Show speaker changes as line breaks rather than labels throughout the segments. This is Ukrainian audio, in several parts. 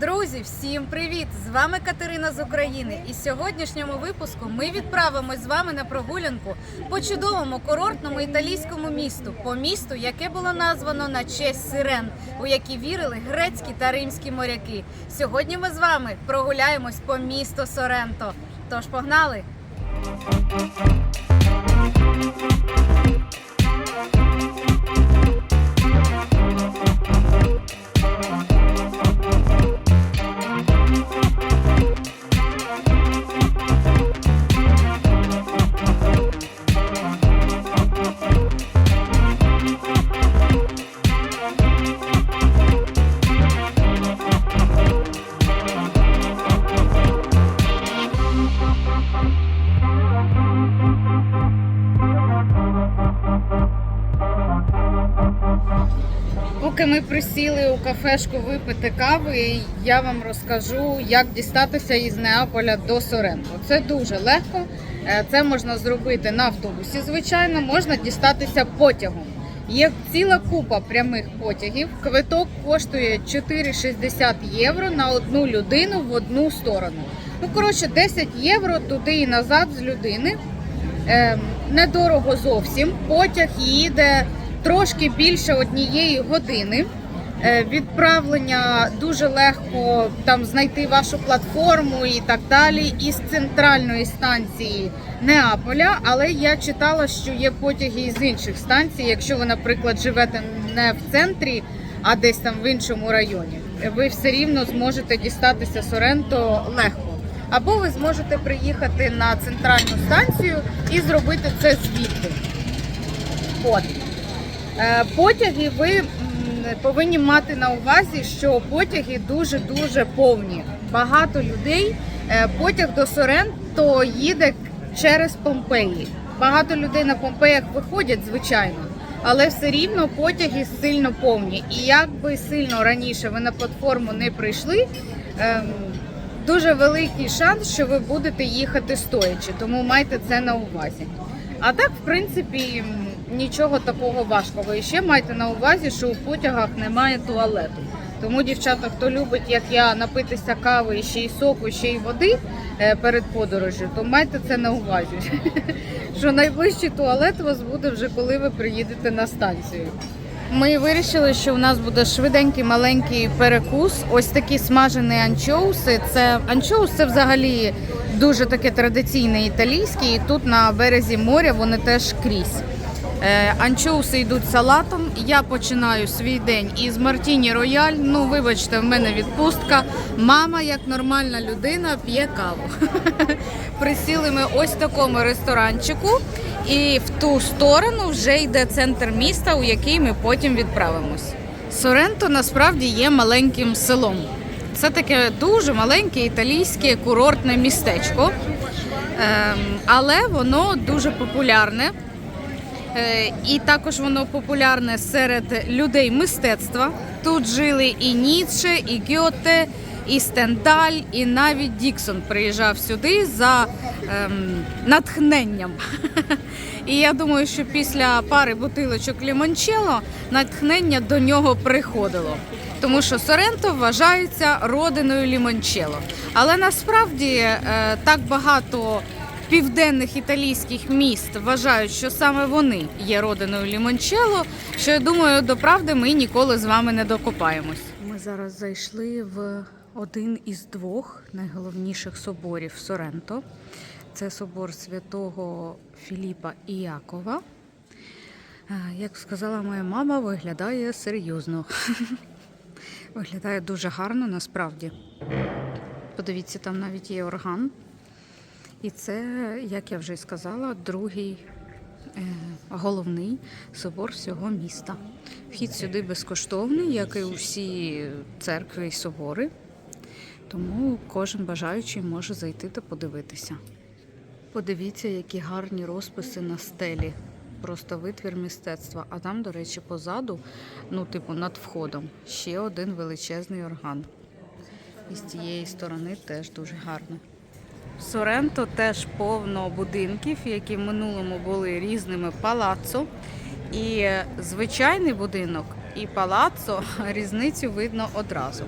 Друзі, всім привіт! З вами Катерина з України. І в сьогоднішньому випуску ми відправимось з вами на прогулянку по чудовому курортному італійському місту, по місту, яке було названо на честь сирен, у які вірили грецькі та римські моряки. Сьогодні ми з вами прогуляємось по місту Соренто. Тож погнали! Кафешку випити кави, і я вам розкажу, як дістатися із Неаполя до Соренто. Це дуже легко. Е, Це можна зробити на автобусі, звичайно, можна дістатися потягом. Є ціла купа прямих потягів. Квиток коштує 4,60 євро на одну людину в одну сторону. Ну, коротше, 10 євро туди і назад з людини. Е, недорого зовсім. Потяг їде трошки більше однієї години. Е, Відправлення дуже легко там знайти вашу платформу і так далі із центральної станції Неаполя. Але я читала, що є потяги із інших станцій. Якщо ви, наприклад, живете не в центрі, а десь там в іншому районі, ви все рівно зможете дістатися Соренто легко. Або ви зможете приїхати на центральну станцію і зробити це звідти. От. Е, Потяги ви повинні мати на увазі, що потяги дуже-дуже повні. Багато людей. Е, Потяг до Соренто їде через Помпеї. Багато людей на Помпеях виходять, звичайно, але все рівно потяги сильно повні. І як би сильно раніше ви на платформу не прийшли, ем, дуже великий шанс, що ви будете їхати стоячи, тому майте це на увазі. А так, в принципі, нічого такого важкого. І ще майте на увазі, що у потягах немає туалету. Тому, дівчата, хто любить, як я, напитися кави, і ще й соку, ще й води е, перед подорожю, то майте це на увазі. Що найближчий туалет у вас буде вже коли ви приїдете на станцію. Ми вирішили, що у нас буде швиденький маленький перекус. Ось такі смажені анчоуси. Це анчоус це взагалі дуже таке традиційне італійське. І тут на березі моря вони теж крізь. Е, Анчоуси йдуть салатом. Я починаю свій день із Мартіні Рояль. Ну, вибачте, в мене відпустка. Мама, як нормальна людина, п'є каву. Присіли ми ось в такому ресторанчику, і в ту сторону вже йде центр міста, у який ми потім відправимось. Соренто насправді є маленьким селом. Це таке дуже маленьке італійське курортне містечко, Ем, але воно дуже популярне. Е, І також воно популярне серед людей мистецтва. Тут жили і Ніцше, і Гьоте, і Стендаль, і навіть Діксон приїжджав сюди за ем, натхненням. І я думаю, що після пари бутилочок лімончело натхнення до нього приходило. Тому що Соренто вважається родиною лімончело. Але насправді е, так багато південних італійських міст вважають, що саме вони є родиною лімончело, що я думаю, до правди ми ніколи з вами не докопаємось. Ми зараз зайшли в один із двох найголовніших соборів Соренто. Це собор святого Філіпа і Якова. Е, Як сказала моя мама, виглядає серйозно. Виглядає дуже гарно насправді. Подивіться, там навіть є орган. І це, як я вже сказала, другий е, головний собор всього міста. Вхід сюди безкоштовний, як і усі церкви і собори. Тому кожен бажаючий може зайти та подивитися. Подивіться, які гарні розписи на стелі. Просто витвір мистецтва. А там, до речі, позаду, ну, типу, над входом, ще один величезний орган. І з цієї сторони теж дуже гарно. В Соренто теж повно будинків, які в минулому були різними палаццо. І звичайний будинок і палаццо різницю видно одразу.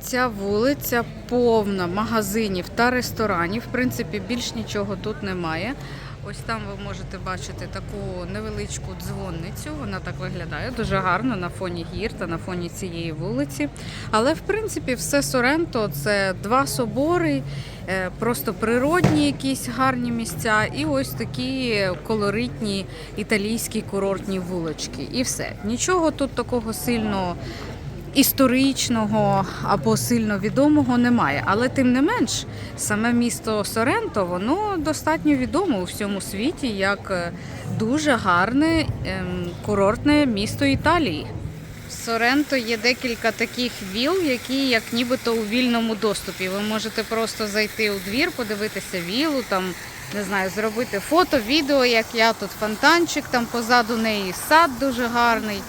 Ця вулиця повна магазинів та ресторанів. В принципі, більш нічого тут немає. Ось там ви можете бачити таку невеличку дзвонницю. Вона так виглядає дуже гарно на фоні гір та на фоні цієї вулиці. Але в принципі все Соренто це два собори, е, просто природні якісь гарні місця, і ось такі колоритні італійські курортні вулички. І все. Нічого тут такого сильно історичного або сильно відомого немає. Але тим не менш, саме місто Соренто воно достатньо відомо у всьому світі як е, дуже гарне ем, курортне місто Італії. В Соренто є декілька таких віл, які як нібито у вільному доступі. Ви можете просто зайти у двір, подивитися вілу, там не знаю, зробити фото, відео, як я тут фонтанчик, там позаду неї сад дуже гарний.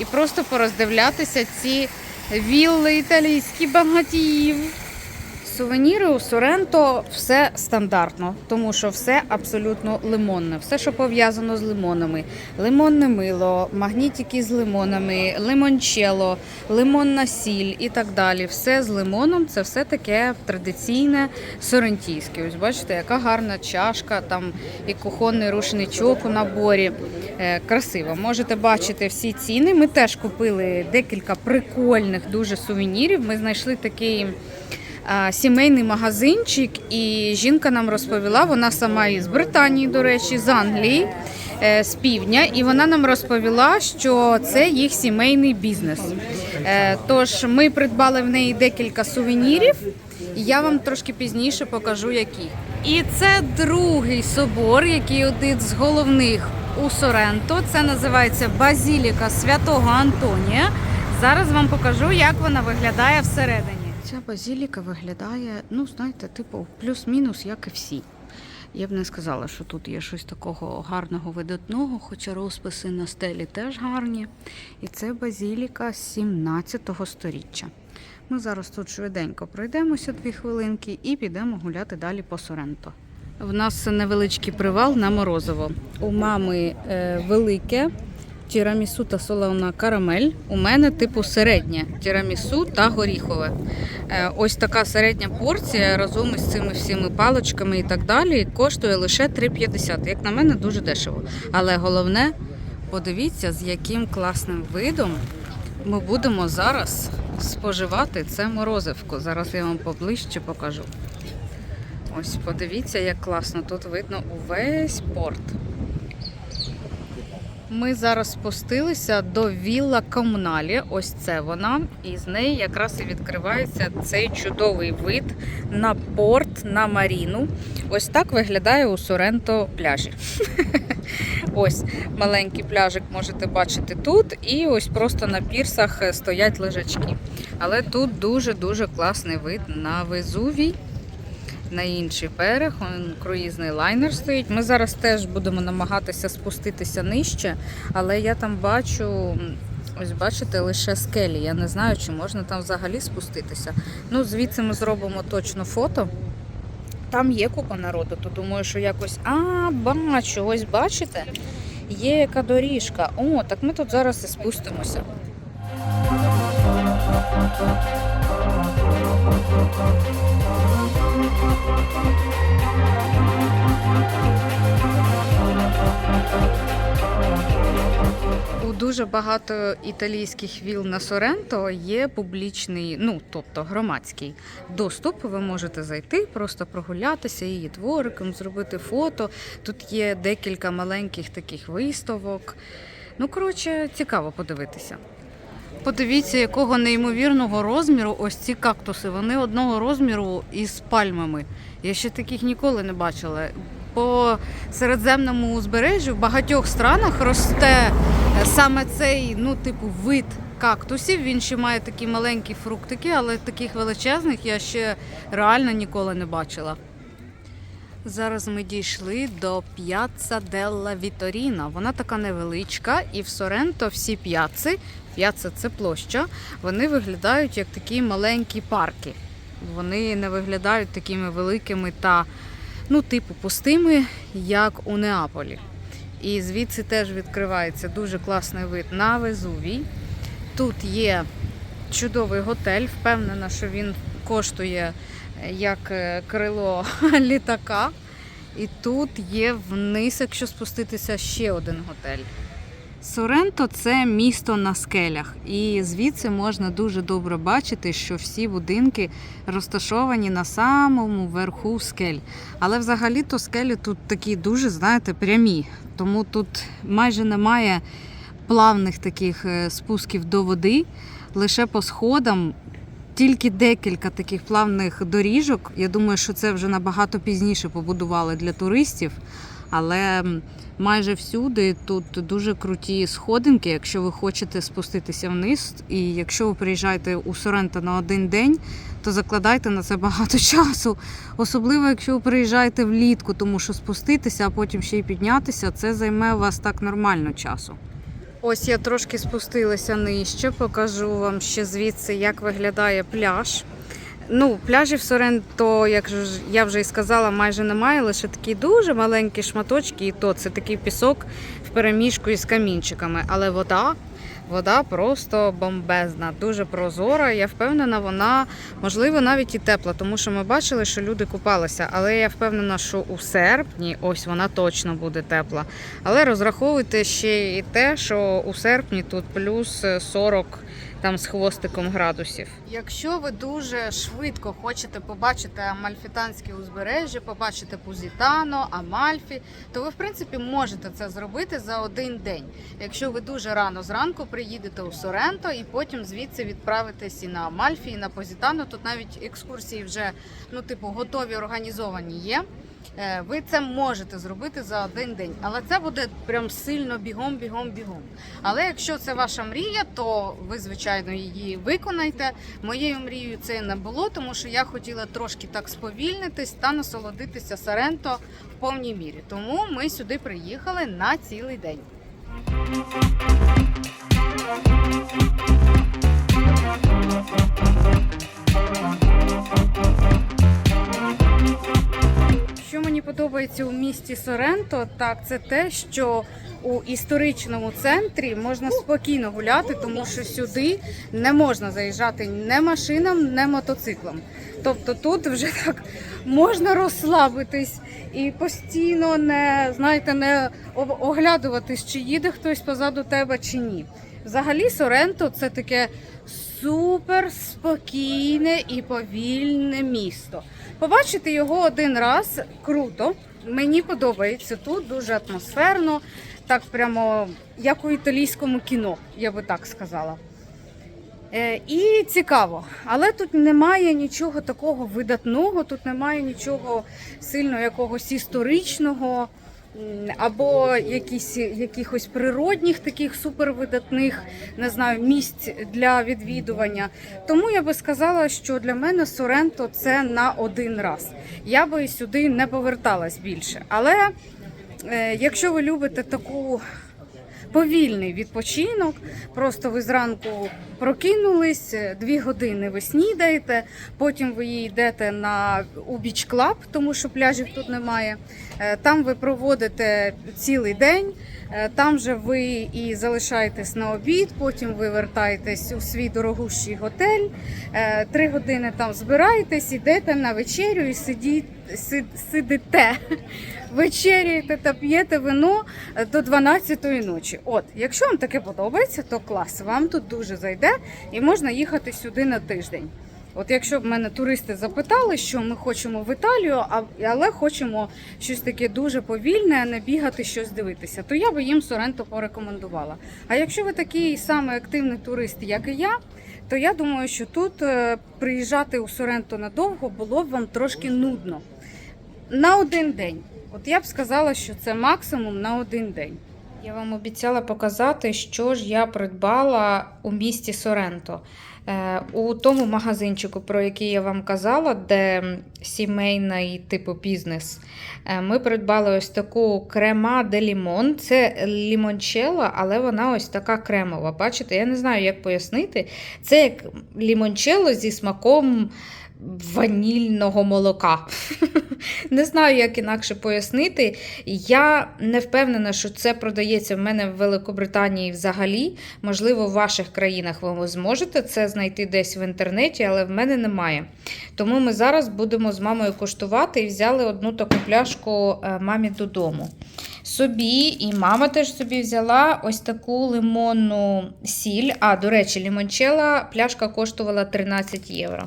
І просто пороздивлятися ці вілли італійські багатіїв. Сувеніри у Соренто все стандартно, тому що все абсолютно лимонне. Все, що пов'язано з лимонами. Лимонне мило, магнітики з лимонами, лимончело, лимонна сіль і так далі. Все з лимоном це все таке традиційне сорентійське. Ось бачите, яка гарна чашка, там і кухонний рушничок у наборі. Е, Красиво. Можете бачити всі ціни. Ми теж купили декілька прикольних дуже сувенірів. Ми знайшли такий сімейний магазинчик, і жінка нам розповіла, вона сама із Британії, до речі, з Англії, е, з півдня, і вона нам розповіла, що це їх сімейний бізнес. Е, Тож ми придбали в неї декілька сувенірів, і я вам трошки пізніше покажу, які. І це другий собор, який один з головних у Соренто. Це називається Базіліка Святого Антонія. Зараз вам покажу, як вона виглядає всередині. Ця базіліка виглядає, ну, знаєте, типу, плюс-мінус, як і всі. Я б не сказала, що тут є щось такого гарного видатного, хоча розписи на стелі теж гарні. І це базіліка 17 століття. Ми зараз тут швиденько пройдемося дві хвилинки і підемо гуляти далі по Соренто. В нас невеличкий привал на морозиво. У мами е, велике тірамісу та солона карамель. У мене типу середнє тірамісу та горіхове. Е, ось така середня порція разом із цими всіми паличками і так далі коштує лише 3,50. Як на мене, дуже дешево. Але головне, подивіться, з яким класним видом ми будемо зараз споживати це морозивко. Зараз я вам поближче покажу. Ось подивіться, як класно тут видно увесь порт. Ми зараз спустилися до Вілла Комуналі. Ось це вона. І з неї якраз і відкривається цей чудовий вид на порт, на маріну. Ось так виглядає у Соренто пляжі. Ось маленький пляжик можете бачити тут. І ось просто на пірсах стоять лежачки. Але тут дуже-дуже класний вид на Везувій на інший берег. Он круїзний лайнер стоїть. Ми зараз теж будемо намагатися спуститися нижче, але я там бачу. Ось бачите, лише скелі. Я не знаю, чи можна там взагалі спуститися. Ну, звідси ми зробимо точно фото. Там є купа народу, то думаю, що якось. А, бачу, ось бачите? Є яка доріжка. О, так ми тут зараз і спустимося. У дуже багато італійських віл на Соренто є публічний, ну тобто громадський доступ. Ви можете зайти, просто прогулятися її двориком, зробити фото. Тут є декілька маленьких таких виставок. Ну, коротше, цікаво подивитися. Подивіться, якого неймовірного розміру ось ці кактуси. Вони одного розміру із пальмами. Я ще таких ніколи не бачила. По середземному узбережжю в багатьох странах росте е, саме цей, ну, типу, вид кактусів. Він ще має такі маленькі фруктики, але таких величезних я ще реально ніколи не бачила. Зараз ми дійшли до п'яцца Делла Віторіна. Вона така невеличка, і в Соренто всі п'яци, п'яца це площа, вони виглядають як такі маленькі парки. Вони не виглядають такими великими та, ну, типу, пустими, як у Неаполі. І звідси теж відкривається дуже класний вид на Везувій. Тут є чудовий готель. Впевнена, що він коштує е, як е, крило літака. І тут є вниз, якщо спуститися, ще один готель. Соренто це місто на скелях, і звідси можна дуже добре бачити, що всі будинки розташовані на самому верху скель. Але взагалі-то скелі тут такі дуже, знаєте, прямі. Тому тут майже немає плавних таких е, спусків до води. Лише по сходам тільки декілька таких плавних доріжок. Я думаю, що це вже набагато пізніше побудували для туристів. Але майже всюди тут дуже круті сходинки, якщо ви хочете спуститися вниз. І якщо ви приїжджаєте у Соренто на один день, то закладайте на це багато часу. Особливо, якщо ви приїжджаєте влітку, тому що спуститися, а потім ще й піднятися, це займе у вас так нормально часу. Ось я трошки спустилася нижче, покажу вам ще звідси, як виглядає пляж. Ну, пляжів Соренто, як я вже і сказала, майже немає, лише такі дуже маленькі шматочки, і то це такий пісок в переміжку із камінчиками. Але вода, вода просто бомбезна, дуже прозора. Я впевнена, вона можливо навіть і тепла, тому що ми бачили, що люди купалися. Але я впевнена, що у серпні ось вона точно буде тепла. Але розраховуйте ще і те, що у серпні тут плюс 40 там з хвостиком градусів. Якщо ви дуже швидко хочете побачити Амальфітанське узбережжя, побачити Пузітано, Амальфі, то ви в принципі можете це зробити за один день. Якщо ви дуже рано зранку приїдете у Соренто і потім звідси відправитесь і на Амальфі, і на Позітано. Тут навіть екскурсії вже ну, типу, готові організовані є. Е, Ви це можете зробити за один день, але це буде прям сильно бігом, бігом, бігом. Але якщо це ваша мрія, то ви звичайно її виконайте. Моєю мрією це не було, тому що я хотіла трошки так сповільнитись та насолодитися Соренто в повній мірі. Тому ми сюди приїхали на цілий день. Подобається у місті Соренто, так це те, що у історичному центрі можна спокійно гуляти, тому що сюди не можна заїжджати ні машинам, ні мотоциклам. Тобто тут вже так можна розслабитись і постійно не знаєте, не оглядуватись, чи їде хтось позаду тебе чи ні. Взагалі, Соренто це таке супер спокійне і повільне місто. Побачити його один раз круто. Мені подобається тут дуже атмосферно, так прямо як у італійському кіно, я би так сказала. Е, І цікаво, але тут немає нічого такого видатного, тут немає нічого сильно якогось історичного або якісь, якихось природних таких супервидатних не знаю, місць для відвідування. Тому я би сказала, що для мене Соренто це на один раз. Я би сюди не поверталась більше. Але е, якщо ви любите таку повільний відпочинок. Просто ви зранку прокинулись, дві години ви снідаєте, потім ви йдете на у клаб, тому що пляжів тут немає. Е, Там ви проводите цілий день. Е, Там же ви і залишаєтесь на обід, потім ви вертаєтесь у свій дорогущий готель. Е, Три години там збираєтесь, йдете на вечерю і сидіть, си- сидите, вечеряєте та п'єте вино е, до 12-ї ночі. От, якщо вам таке подобається, то клас, вам тут дуже зайде і можна їхати сюди на тиждень. От якщо б мене туристи запитали, що ми хочемо в Італію, але хочемо щось таке дуже повільне, не бігати щось дивитися, то я би їм Соренто порекомендувала. А якщо ви такий самий активний турист, як і я, то я думаю, що тут е, приїжджати у Соренто надовго було б вам трошки нудно. На один день. От я б сказала, що це максимум на один день. Я вам обіцяла показати, що ж я придбала у місті Соренто. Е, У тому магазинчику, про який я вам казала, де сімейний типу бізнес, е, ми придбали ось таку крема де лімон. Це лімончела, але вона ось така кремова. Бачите, я не знаю, як пояснити. Це як лімончело зі смаком
ванільного молока. Не знаю, як інакше пояснити. Я не впевнена, що це продається в мене в Великобританії взагалі. Можливо, в ваших країнах ви зможете це знайти десь в інтернеті, але в мене немає. Тому ми зараз будемо з мамою коштувати і взяли одну таку пляшку е, мамі додому. Собі і мама теж собі взяла ось таку лимонну сіль. А, до речі, лімончела пляшка коштувала 13 євро.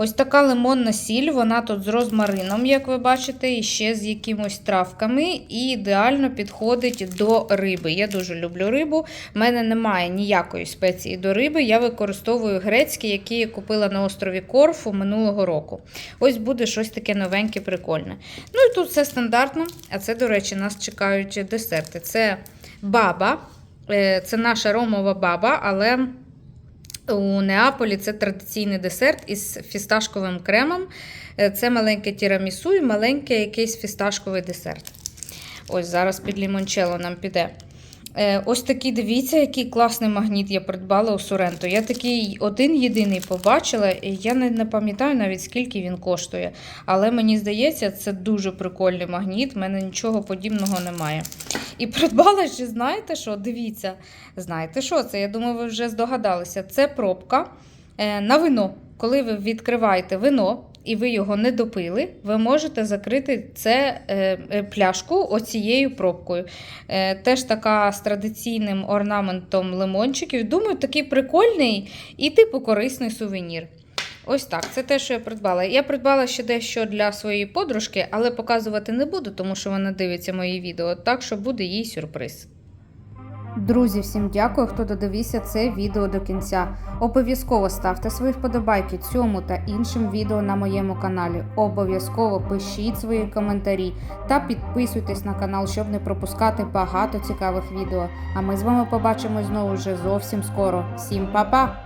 Ось така лимонна сіль, вона тут з розмарином, як ви бачите, і ще з якимось травками, і ідеально підходить до риби. Я дуже люблю рибу. У мене немає ніякої спеції до риби. Я використовую грецькі, які я купила на острові Корфу минулого року. Ось буде щось таке новеньке, прикольне. Ну і тут все стандартно. А це, до речі, нас чекають десерти. Це баба, Е, це наша ромова баба, але. У Неаполі це традиційний десерт із фісташковим кремом. Е, Це маленьке тірамісу і маленький якийсь фісташковий десерт. Ось зараз під лімончело нам піде. Е, Ось такий, дивіться, який класний магніт я придбала у Соренто. Я такий один єдиний побачила, і я не, пам'ятаю навіть скільки він коштує. Але мені здається, це дуже прикольний магніт. в мене нічого подібного немає. І придбала ще, знаєте що? Дивіться, знаєте що це? Я думаю, ви вже здогадалися. Це пробка е, на вино. Коли ви відкриваєте вино і ви його не допили, ви можете закрити це е, е, пляшку оцією пробкою. Е, Теж така з традиційним орнаментом лимончиків. Думаю, такий прикольний і типу корисний сувенір. Ось так, це те, що я придбала. Я придбала ще дещо для своєї подружки, але показувати не буду, тому що вона дивиться мої відео, так що буде їй сюрприз. Друзі, всім дякую, хто додивився це відео до кінця. Обов'язково ставте свої вподобайки цьому та іншим відео на моєму каналі. Обов'язково пишіть свої коментарі та підписуйтесь на канал, щоб не пропускати багато цікавих відео. А ми з вами побачимось знову вже зовсім скоро. Всім па-па!